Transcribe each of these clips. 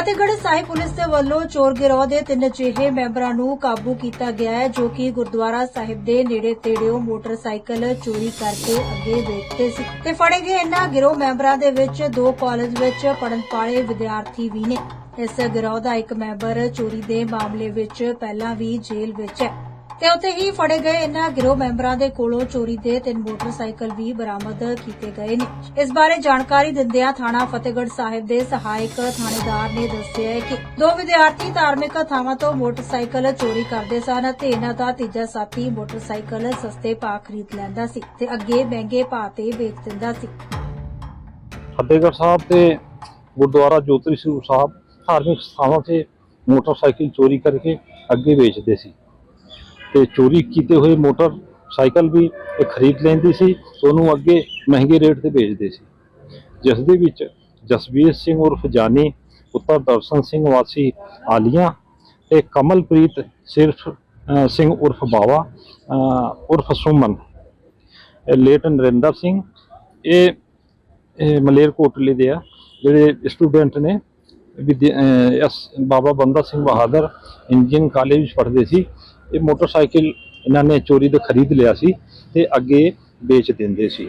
Fatehgarh Sahib police ਦੇ ਵੱਲੋਂ ਚੋਰ ਗਿਰੋਹ ਦੇ ਤਿੰਨ ਅਜਿਹੇ ਮੈਂਬਰਾਂ ਨੂੰ ਕਾਬੂ ਕੀਤਾ ਗਿਆ ਹੈ, ਜੋ ਕਿ ਗੁਰਦੁਆਰਾ ਸਾਹਿਬ ਦੇ ਨੇੜੇ ਤੇੜਿਓ ਮੋਟਰਸਾਈਕਲ ਚੋਰੀ ਕਰਕੇ ਅੱਗੇ ਵੇਚਦੇ ਸੀ। ਤੇ ਫੜੇ ਗਏ ਇਨ੍ਹਾਂ ਗਿਰੋਹ ਮੈਂਬਰਾਂ ਦੇ ਵਿੱਚ ਦੋ ਕਾਲਜ ਵਿੱਚ ਪੜਨ ਵਾਲੇ ਵਿਦਿਆਰਥੀ ਵੀ ਨੇ। ਇਸ ਗਿਰੋਹ ਦਾ ਇੱਕ ਮੈਂਬਰ ਚੋਰੀ ਦੇ ਮਾਮਲੇ ਵਿੱਚ ਪਹਿਲਾਂ ਵੀ ਜੇਲ੍ਹ ਵਿੱਚ ਹੈ। ਤੇ ਉੱਥੇ ਹੀ ਫੜੇ ਗਏ ਇਹਨਾਂ ਗਿਰੋਹ ਮੈਂਬਰਾਂ ਦੇ ਕੋਲੋਂ ਚੋਰੀ ਦੇ ਤਿੰਨ ਮੋਟਰਸਾਈਕਲ ਵੀ ਬਰਾਮਦ ਕੀਤੇ ਗਏ ਨੇ। ਇਸ ਬਾਰੇ ਜਾਣਕਾਰੀ ਦਿੰਦਿਆਂ ਥਾਣਾ ਫਤਿਹਗੜ੍ਹ ਸਾਹਿਬ ਦੇ ਸਹਾਇਕ ਥਾਣੇਦਾਰ ਨੇ ਦੱਸਿਆ ਕਿ ਦੋ ਵਿਦਿਆਰਥੀ ਧਾਰਮਿਕ ਥਾਵਾਂ ਤੋਂ ਮੋਟਰਸਾਈਕਲ ਚੋਰੀ ਕਰਦੇ ਸਨ ਤੇ ਇਹਨਾਂ ਦਾ ਤੀਜਾ ਸਾਥੀ ਮੋਟਰਸਾਈਕਲ ਸਸਤੇ ਭਾਅ ਖਰੀਦ ਲੈਂਦਾ ਸੀ ਤੇ ਅੱਗੇ ਮਹਿੰਗੇ ਭਾਅ ਤੇ ਵੇਚ ਦਿੰਦਾ ਸੀ। ਫਤਿਹਗੜ੍ਹ ਸਾਹਿਬ ਤੇ ਗੁਰਦੁਆਰਾ ਜੋਤਰੀ ਸਿੰਘ ਸਾਹਿਬ ਧਾਰਮਿਕ ਸਥਾਨਾਂ ਤੇ ਮੋਟਰਸਾਈਕਲ ਚੋਰੀ ਕਰਕੇ ਅੱਗੇ ਵੇਚਦੇ ਸੀ। ਤੇ ਚੋਰੀ ਕੀਤੇ ਹੋਏ ਮੋਟਰਸਾਈਕਲ ਵੀ ਇਹ ਖਰੀਦ ਲੈਂਦੀ ਸੀ, ਉਹਨੂੰ ਅੱਗੇ ਮਹਿੰਗੇ ਰੇਟ ਤੇ ਵੇਚਦੇ ਸੀ। ਜਿਸ ਦੇ ਵਿੱਚ ਜਸਬੀਰ ਸਿੰਘ ਉਰਫ ਜਾਨੀ, ਪੁੱਤਰ ਦਰਸ਼ਨ ਸਿੰਘ ਵਾਸੀ ਆਲੀਆਂ ਤੇ ਕਮਲਪ੍ਰੀਤ ਸਿਰਫ ਸਿੰਘ ਉਰਫ ਬਾਵਾ ਉਰਫ ਸੁਮਨ। ਲੇਟ ਨਰਿੰਦਰ ਸਿੰਘ, ਇਹ ਮਲੇਰਕੋਟਲੇ ਦੇ ਆ, ਜਿਹੜੇ ਸਟੂਡੈਂਟ ਨੇ, ਵਿਦਿਆ- ਬਾਬਾ ਬੰਦਾ ਸਿੰਘ ਬਹਾਦਰ ਇੰਜੀਨੀਅਰਿੰਗ ਕਾਲਜ ਵਿੱਚ ਪੜ੍ਹਦੇ ਸੀ। ਇਹ ਮੋਟਰਸਾਈਕਲ ਇਹਨਾਂ ਨੇ ਚੋਰੀ ਦੇ ਖਰੀਦ ਲਿਆ ਸੀ ਤੇ ਅੱਗੇ ਵੇਚ ਦਿੰਦੇ ਸੀ।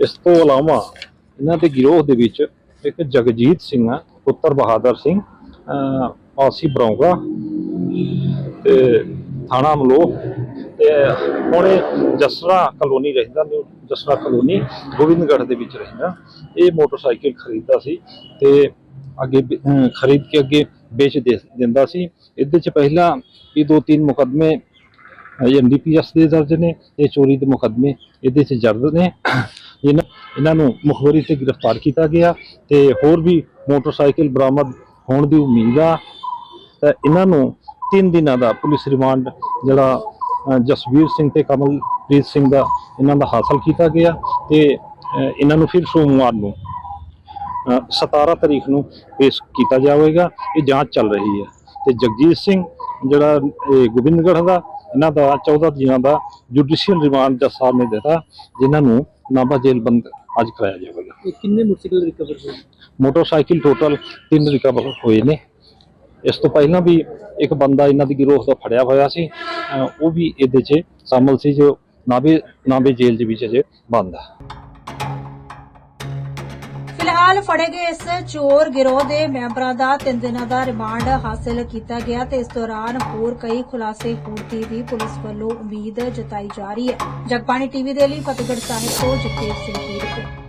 ਇਸ ਤੋਂ ਇਲਾਵਾ ਇਹਨਾਂ ਦੇ ਗਿਰੋਹ ਦੇ ਵਿੱਚ ਇੱਕ ਜਗਜੀਤ ਸਿੰਘ ਆ, ਪੁੱਤਰ ਬਹਾਦਰ ਸਿੰਘ, ਅਹ ਆਸੀ ਬਰੌਂਗਾ ਤੇ ਥਾਣਾ ਮਲੋਹ ਤੇ ਹੁਣ ਇਹ ਜਸਰਾ ਕਲੋਨੀ ਰਹਿੰਦਾ ਨੇ ਜਸਰਾ ਕਲੋਨੀ ਗੋਬਿੰਦਗੜ੍ਹ ਦੇ ਵਿੱਚ ਰਹਿੰਦਾ। ਇਹ ਮੋਟਰਸਾਈਕਲ ਖਰੀਦਦਾ ਸੀ ਤੇ ਅੱਗੇ ਖਰੀਦ ਕੇ ਅੱਗੇ ਵੇਚ ਦੇ ਦਿੰਦਾ ਸੀ। ਇਹਦੇ ਚ ਪਹਿਲਾਂ ਇਹ ਦੋ ਤਿੰਨ ਮੁਕੱਦਮੇ ਐਨਡੀਪੀਐਸ ਦੇ ਦਰਜ ਨੇ, ਇਹ ਚੋਰੀ ਦੇ ਮੁਕੱਦਮੇ ਇਹਦੇ ਚ ਜਰਦ ਨੇ। ਇਹਨਾਂ ਇਹਨਾਂ ਨੂੰ ਮੁਖਬਰੀ ਤੇ ਗ੍ਰਿਫਤਾਰ ਕੀਤਾ ਗਿਆ ਤੇ ਹੋਰ ਵੀ ਮੋਟਰਸਾਈਕਲ ਬਰਾਮਦ ਹੋਣ ਦੀ ਉਮੀਦ ਆ। ਤਾਂ ਇਹਨਾਂ ਨੂੰ 3 ਦਿਨਾਂ ਦਾ ਪੁਲਿਸ ਰਿਮਾਂਡ ਜਿਹੜਾ ਜਸਵੀਰ ਸਿੰਘ ਤੇ ਕਮਲਪ੍ਰੀਤ ਸਿੰਘ ਦਾ ਇਹਨਾਂ ਦਾ ਹਾਸਲ ਕੀਤਾ ਗਿਆ ਤੇ ਇਹਨਾਂ ਨੂੰ ਫਿਰ ਸੋਮਵਾਰ ਨੂੰ 17 ਤਰੀਕ ਨੂੰ ਪੇਸ਼ ਕੀਤਾ ਜਾਵੇਗਾ। ਇਹ ਜਾਂਚ ਚੱਲ ਰਹੀ ਹੈ। ਤੇ ਜਗਜੀਤ ਸਿੰਘ ਜਿਹੜਾ ਇਹ ਗੋਬਿੰਦਗੜ੍ਹ ਦਾ ਇਹਨਾਂ ਦਾ 14 ਦਿਨਾਂ ਦਾ ਜੁਡੀਸ਼ੀਅਲ ਰਿਮਾਂਡ ਜੱਜ ਸਾਹਿਬ ਨੇ ਦਿੱਤਾ ਜਿਨ੍ਹਾਂ ਨੂੰ ਨਾਭਾ ਜੇਲ੍ਹ ਬੰਦ ਅੱਜ ਕਰਾਇਆ ਜਾਵੇਗਾ। ਇਹ ਕਿੰਨੇ ਮੋਟਰਸਾਈਕਲ ਰਿਕਵਰ ਹੋਏ? ਮੋਟਰਸਾਈਕਲ ਟੋਟਲ ਤਿੰਨ ਰਿਕਵਰ ਹੋਏ ਨੇ। ਇਸ ਤੋਂ ਪਹਿਲਾਂ ਵੀ ਇੱਕ ਬੰਦਾ ਇਹਨਾਂ ਦੀ ਗਿਰੋਹ ਦਾ ਫੜਿਆ ਹੋਇਆ ਸੀ। ਉਹ ਵੀ ਇਹਦੇ 'ਚ ਸ਼ਾਮਲ ਸੀ ਜੋ ਨਾਭੇ ਨਾਭੇ ਜੇਲ੍ਹ ਦੇ ਵਿੱਚ ਅਜੇ ਬੰਦ ਹੈ ਫਿਲਹਾਲ ਫੜੇ ਗਏ ਇਸ ਚੋਰ ਗਿਰੋਹ ਦੇ ਮੈਂਬਰਾਂ ਦਾ 3 ਦਿਨਾਂ ਦਾ ਰਿਮਾਂਡ ਹਾਸਲ ਕੀਤਾ ਗਿਆ ਤੇ ਇਸ ਦੌਰਾਨ ਹੋਰ ਕਈ ਖੁਲਾਸੇ ਹੋਣ ਦੀ ਵੀ ਪੁਲਿਸ ਵੱਲੋਂ ਉਮੀਦ ਜਤਾਈ ਜਾ ਰਹੀ ਹੈ। ਜਗਬਾਣੀ ਟੀਵੀ ਦੇ ਲਈ ਫਤਿਹਗੜ੍ਹ ਸਾਹਿਬ ਤੋਂ ਜਗਦੇਵ ਸਿੰਘ ਦੀ ਰਿਪੋਰਟ।